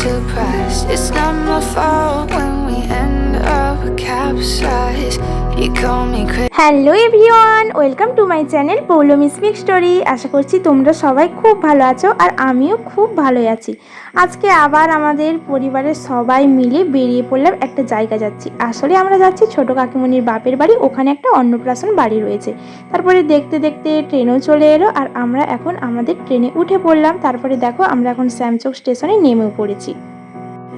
surprised. It's not my fault hello everyone welcome to my channel Poulami speak story আশা করছি তোমরা সবাই খুব ভালো আছো আর আমিও খুব ভালোই আছি। আজকে আবার আমাদের পরিবারের সবাই মিলে বেরিয়ে পড়লাম একটা জায়গা যাচ্ছি। আসলে আমরা যাচ্ছি ছোট কাকিমণির বাপের বাড়ি, ওখানে একটা অন্নপ্রাশন বাড়ি রয়েছে। তারপরে দেখতে দেখতে ট্রেনও চলে এলো আর আমরা এখন আমাদের ট্রেনে উঠে পড়লাম। তারপরে দেখো আমরা এখন শ্যামচক স্টেশনে নেমেও পড়েছি।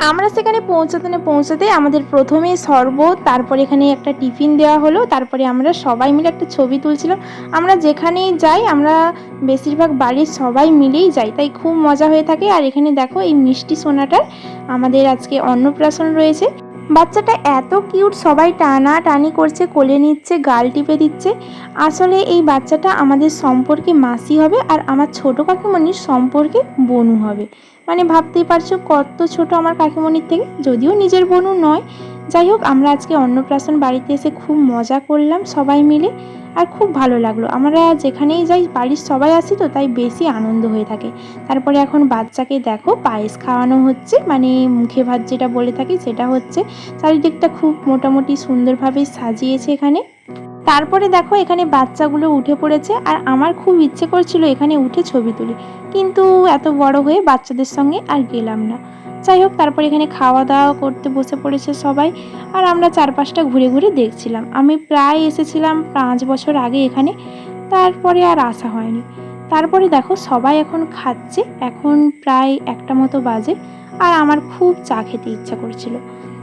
আমরা সেখানে পৌঁছাতে না পৌঁছাতে আমাদের প্রথমে শরবত তারপরে এখানে একটা টিফিন দেওয়া হলো, তারপরে আমরা সবাই মিলে একটা ছবি তুলছিলাম। আমরা যেখানেই যাই, আমরা বেশিরভাগ বাড়ির সবাই মিলেই যাই, তাই খুব মজা হয়ে থাকে। আর এখানে দেখো এই মিষ্টি সোনাটার আমাদের আজকে অন্নপ্রাশন রয়েছে। বাচ্চাটা এত কিউট, সবাই টানা টানি করছে, কোলে নিচ্ছে, গাল টিপে দিচ্ছে। আসলে এই বাচ্চাটা আমাদের সম্পর্কে মাসি হবে আর আমার ছোট কাকিমণির সম্পর্কে বনু হবে। মানে ভাবতেই পারছ কত ছোট আমার কাকিমণির থেকে, যদিও নিজের বনু নয় যাই হোক, আমরা আজকে অন্নপ্রাশন বাড়িতে এসে খুব মজা করলাম সবাই মিলে, আর খুব ভালো লাগল। আমরা যেখানেই যাই, বাড়ির সবাই আসি তো, তাই বেশি আনন্দ হয়ে থাকে। তারপরে এখন বাচ্চাকে দেখো, পায়েস খাওয়ানো হচ্ছে মানে মুখে ভাত যেটা বলে থাকি সেটা হচ্ছে। চারিদিকটা খুব মোটামুটি সুন্দরভাবে সাজিয়েছে এখানে। তারপরে দেখো, এখানে বাচ্চাগুলো উঠে পড়েছে, আর আমার খুব ইচ্ছে করছিল এখানে উঠে ছবি তুলি। কিন্তু এত বড় হয়ে বাচ্চাদের সঙ্গে আর গেলাম না। যাই হোক, তারপর এখানে খাওয়া দাওয়া করতে বসে পড়েছে সবাই। আর আমরা চারপাশটা ঘুরে ঘুরে দেখছিলাম। আমি প্রায় এসেছিলাম পাঁচ বছর আগে এখানে, তারপরে আর আসা হয়নি। তারপরে দেখো, সবাই এখন খাচ্ছে, এখন প্রায় একটা মতো বাজে। আর আমার খুব চা খেতে ইচ্ছা করছিল।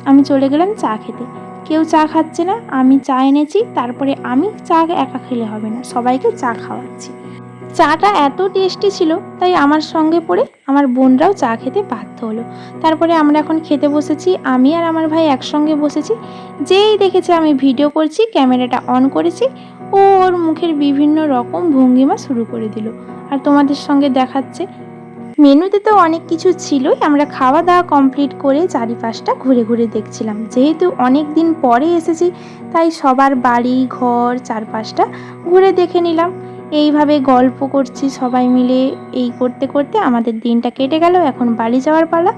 আমি চলে গেলাম চা খেতে। কেউ চা খাচ্ছে না, আমি চা এনেছি, তারপরে আমি চা একা খেলে হবে না, সবাইকে চা খাওয়াচ্ছি। চাটা এত টেস্টি ছিল, তাই আমার সঙ্গে পড়ে আমার বোনরাও চা খেতে বাধ্য হলো। তারপরে আমরা এখন খেতে বসেছি, আমি আর আমার ভাই একসঙ্গে বসেছি। যেই দেখেছে আমি ভিডিও করছি, ক্যামেরাটা অন করেছি, ও ওর মুখের বিভিন্ন রকম ভঙ্গিমা শুরু করে দিল। আর তোমাদের সঙ্গে দেখাচ্ছে, মেনুতে তো অনেক কিছু ছিলই, আমরা খাওয়া দাওয়া কমপ্লিট করে চারিপাশটা ঘুরে ঘুরে দেখছিলাম। যেহেতু অনেক দিন পরে এসেছি, তাই সবার বাড়ি, ঘর চারপাশটা ঘুরে দেখে নিলাম। এইভাবে গল্প করছি সবাই মিলে। এই করতে করতে আমাদের দিনটা কেটে গেল, এখন বাড়ি যাওয়ার পালা।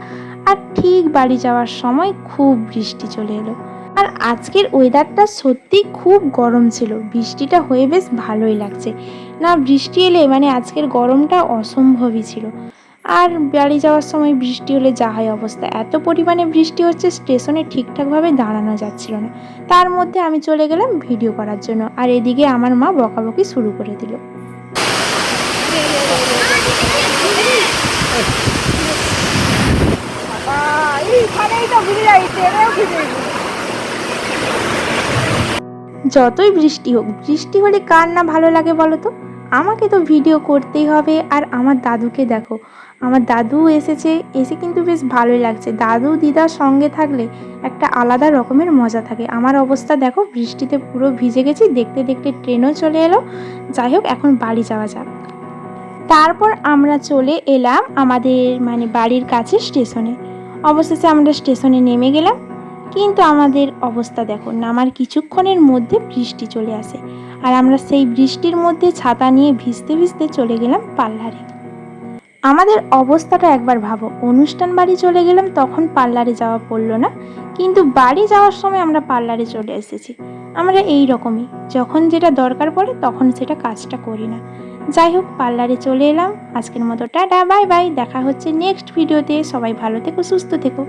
আর ঠিক বাড়ি যাওয়ার সময় খুব বৃষ্টি চলে এলো। আর আজকের ওয়েদারটা সত্যি খুব গরম ছিল। বৃষ্টিটা হয়ে বেশ ভালোই লাগছে। না, বৃষ্টি এলে মানে আজকের গরমটা অসম্ভবই ছিল। আর বাড়ি যাওয়ার সময় বৃষ্টি হলে যা হয় অবস্থা। এত পরিমাণে বৃষ্টি হচ্ছে, স্টেশনে ঠিকঠাকভাবে দাঁড়ানো যাচ্ছিল না। তার মধ্যে আমি চলে গেলাম ভিডিও করার জন্য আর এদিকে আমার মা বকাবকি শুরু করে দিল। যতই বৃষ্টি হোক, বৃষ্টি হলে কার না ভালো লাগে বলো তো? আমাকে তো ভিডিও করতেই হবে আর আমার দাদুকে দেখো। আমার দাদু এসেছে, এসে কিন্তু বেশ ভালোই লাগছে। দাদু দিদার সঙ্গে থাকলে একটা আলাদা রকমের মজা থাকে। আমার অবস্থা দেখো, বৃষ্টিতে পুরো ভিজে গেছি, দেখতে দেখতে ট্রেনও চলে এলো। যাই হোক, এখন বাড়ি যাওয়া যাক। তারপর আমরা চলে এলাম আমাদের মানে বাড়ির কাছে স্টেশনে। অবশেষে আমরা স্টেশনে নেমে গেলাম। কিন্তু আমাদের অবস্থা দেখো, নামার কিছুক্ষণের মধ্যে বৃষ্টি চলে আসে। আর আমরা সেই বৃষ্টির মধ্যে ছাতা নিয়ে ভিজতে ভিজতে চলে গেলাম পার্লারে আমাদের অবস্থাটা একবার ভাবো। অনুষ্ঠান বাড়ি চলে গেলাম, তখন পার্লারে যাওয়া পড়ল না। কিন্তু বাড়ি যাওয়ার সময় আমরা পার্লারে চলে এসেছি। আমরা এই রকমই যখন যেটা দরকার পড়ে তখন সেটা কাজটা করি না। যাই হোক, পার্লারে চলে এলাম। আজকের মতো টাটা, বাই বাই। দেখা হচ্ছে নেক্সট ভিডিওতে সবাই ভালো থেকো, সুস্থ থেকো।